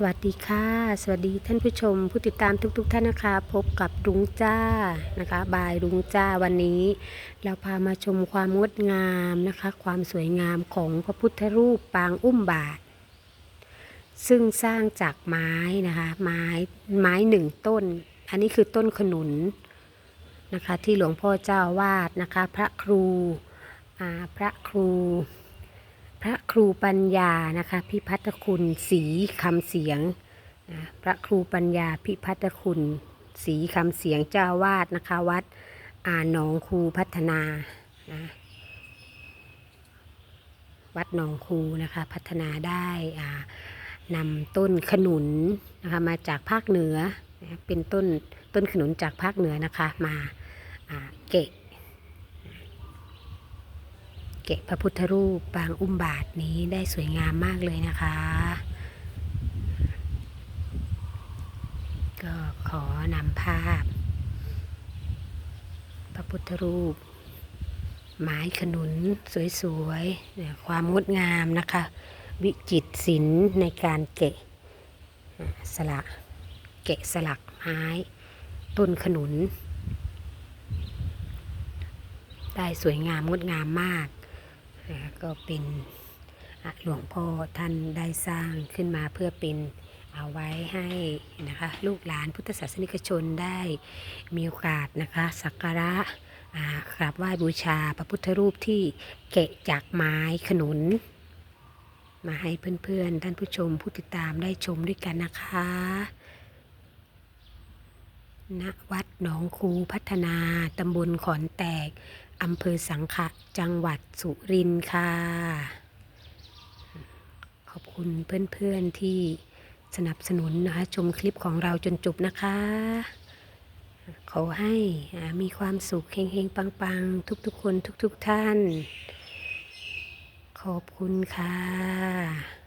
สวัสดีค่ะ สวัสดีท่านผู้ชม ผู้ติดตามทุกๆทท่านนะคะ พบกับรุ้งจ้านะคะบายรุ้งจ้าวันนี้ เราพามาชมความงดงามนะคะ ความสวยงามของพระพุทธรูปปางอุ้มบาท ซึ่งสร้างจากไม้นะคะไม้ไม้หนึ่งต้น อันนี้คือต้นขนุนนะคะ ที่หลวงพ่อเจ้าวาดนะคะ พระครูอาพระครู พระครูปัญญานะคะพิพัฒคุณศรีคำเสียงนะพระครูปัญญาพิพัฒคุณศรีคำเสียงเจ้าวาดนะคะวัดอ่าหนองคูพัฒนานะวัดหนองคูนะคะพัฒนาได้อ่านำต้นขนุนนะคะมาจากภาคเหนือเป็นต้นต้นขนุนจากภาคเหนือนะคะมาเกะ เกะพระพุทธรูปปางอุ้มบาทนี้ได้สวยงามมากเลยนะคะ ก็ขอนำภาพ พระพุทธรูป ไม้ขนุนสวยๆ ความงดงามนะคะ วิจิตรศิลป์ในการเกะสลักเกะสลักไม้ต้นขนุน ได้สวยงามงดงามมาก ก็เป็นหลวงพ่อท่านได้สร้างขึ้นมาเพื่อเป็นเอาไว้ให้นะคะลูกหลานพุทธศาสนิกชนได้มีโอกาสนะคะสักการะกราบไหว้บูชาพระพุทธรูปที่เกะจากไม้ขนุน มาให้เพื่อนๆ ท่านผู้ชมผู้ติดตามได้ชมด้วยกันนะคะณวัดหนองคูพัฒนาตำบลขอนแตก อำเภอสังขะจังหวัดสุรินทร์ค่ะ ขอบคุณเพื่อนๆที่สนับสนุนนะคะชมคลิปของเราจนจบนะคะ ขอให้มีความสุขเฮงๆ ปังๆ ทุกๆ คนทุกๆท่าน ขอบคุณค่ะ